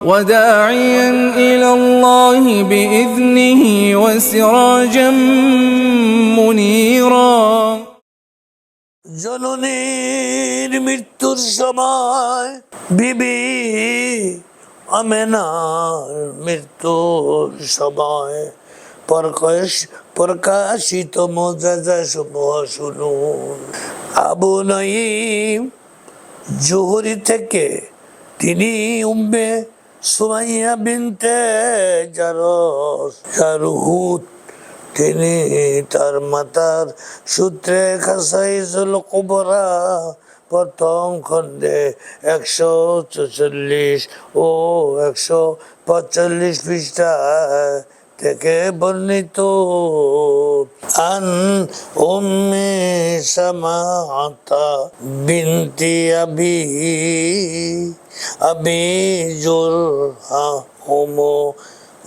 وداعيا إلى الله بإذنه وسراجا منيرا জননীর মৃত্যুর সময় বিবি আমেনার মৃত্যুর সময় প্রকাশ প্রকাশিত মজাজা সমূহ শুনুন আবু নঈম জোহরি থেকে তিনি উম্মে সুমাইয়া বিনতে জারহুত তিনি তার মাতার সূত্রে খাসাইজুল কুবরা প্রথম খণ্ডে একশো চৌচল্লিশ ও একশো পঁয়তাল্লিশ পৃষ্ঠা থেকে বর্ণিত আন উম্মে সামাতা বিনতি আবি আবি জুরহা হুমো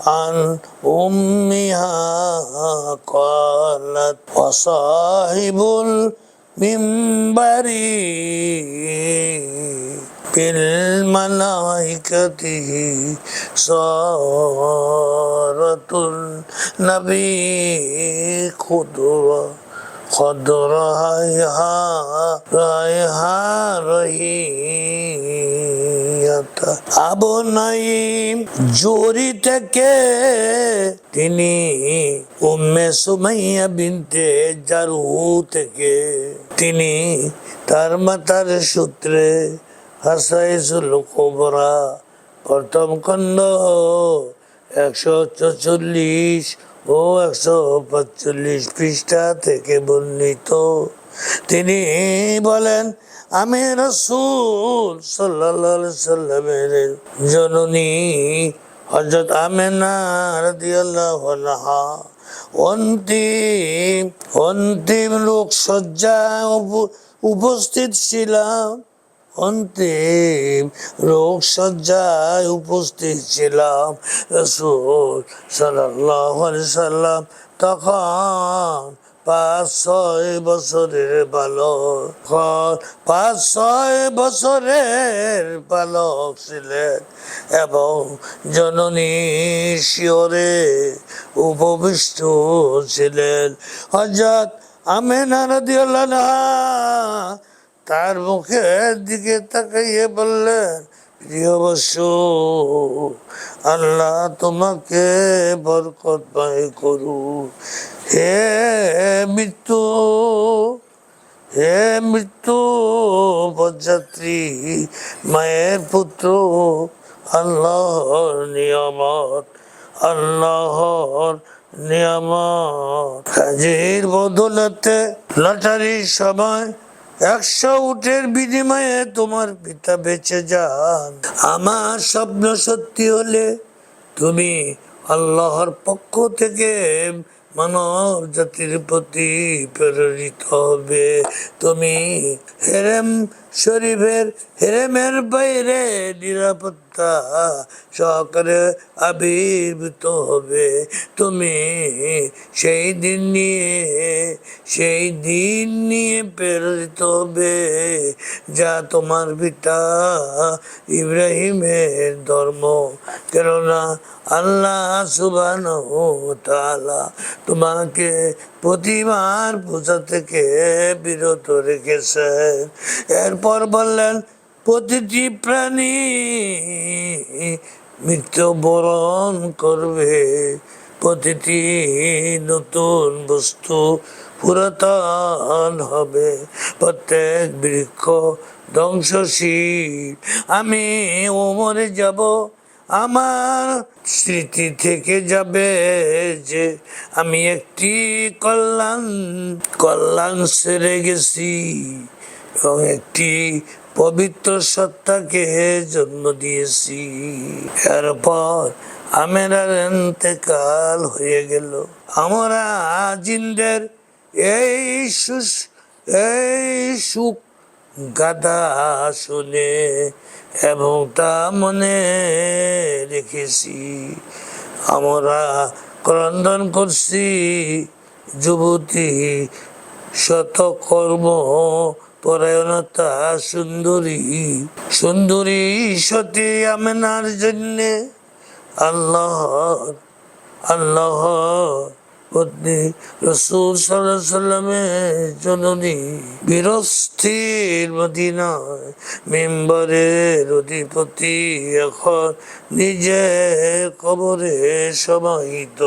عن أمها قالت وصاحب المنبر بالملائكة صارت النبي خضرا خضرها রায়হা রহিয়াতা আবু নাইম জোরি থেকে তিনি উম্মে সুমাইয়া বিনতে জারহু থেকে তিনি তার মাতার সূত্রে হাসাইসুল কোবরা, প্রথম খণ্ড, একশো চৌচল্লিশ ও একশো পাঁচচল্লিশ পৃষ্ঠা থেকে বর্ণিত। তিনি বলেন, আমি রসুল সাল্লাহ সাল্লামের জননী হজরত আমেনা রাদিয়াল্লাহু অন্তিম অন্তিম লোক সজ্জায় উপ- উপস্থিত ছিলাম। অন্তিম রোগ সজ্জায় উপস্থিত ছিলাম। রসুল সাল্লাম তখন পাঁচ, ছয় বছরের বালক পাঁচ, ছয় বছরের বালক ছিলেন এবং জননী শিওরে উপবিষ্ট ছিলেন। হজরত আমেনা রাদিয়াল্লাহু তার মুখের দিকে তাকাইয়ে বললেন, প্রিয় বসু, আল্লাহ তোমাকে বরকত বরকতময় করু হে মৃত্যু হে মৃত্যু পদযাত্রী মায়ের পুত্র, আল্লাহর নিয়ামত আল্লাহর নিয়ামত। কাজের বদলাতে লটারির সময় একশো উটের বিনিময়ে তোমার পিতা বেঁচে যান। আমার স্বপ্ন সত্যি হলে তুমি আল্লাহর পক্ষ থেকে মানব জাতির প্রতি প্রেরিত হবে। তুমি হেরেম শরীফের হেরেমের বাইরে নিরাপত্তা সহকারে আবির্ভূত হবে। তুমি সেই দিন নিয়ে, সেই দিন নিয়ে প্রেরিত হবে যা তোমার পিতা ইব্রাহিমের ধর্ম। কেননা আল্লাহ সুবান তোমাকে প্রতিবার পূজা থেকে বিরত রেখেছেন। এরপর বললেন, প্রতিটি প্রাণী মৃত্যুবরণ করবে। প্রতিটি নতুন বস্তু পুরাতন হবে। প্রত্যেক বৃক্ষ ধ্বংসশীল। আমি ওমরে যাব। আমার স্মৃতি থেকে যাবে যে আমি একটি কল্যাণ কল্যাণ সেরে গেছি। এবং একটি পবিত্র সত্তাকে জন্ম দিয়েছি। এরপর আমেরার এতেকাল হয়ে গেল। আমরা জিন্দের এই সুস, এই সুখ গাদা শুনে এবং তা মনে রেখেছি। আমরা ক্রন্দন করছি, যুবতী শত কর্ম পরায়ণতা সুন্দরী সুন্দরী সতী আমেনার জন্যে আল্লাহর আল্লাহ পত্নী রসুল সাল্লাহ সাল্লামের জননী বিরস্থির মদিনায় মেম্বারের অধিপতি, এখন নিজে কবরে সমাহিত।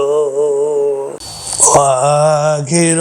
আখির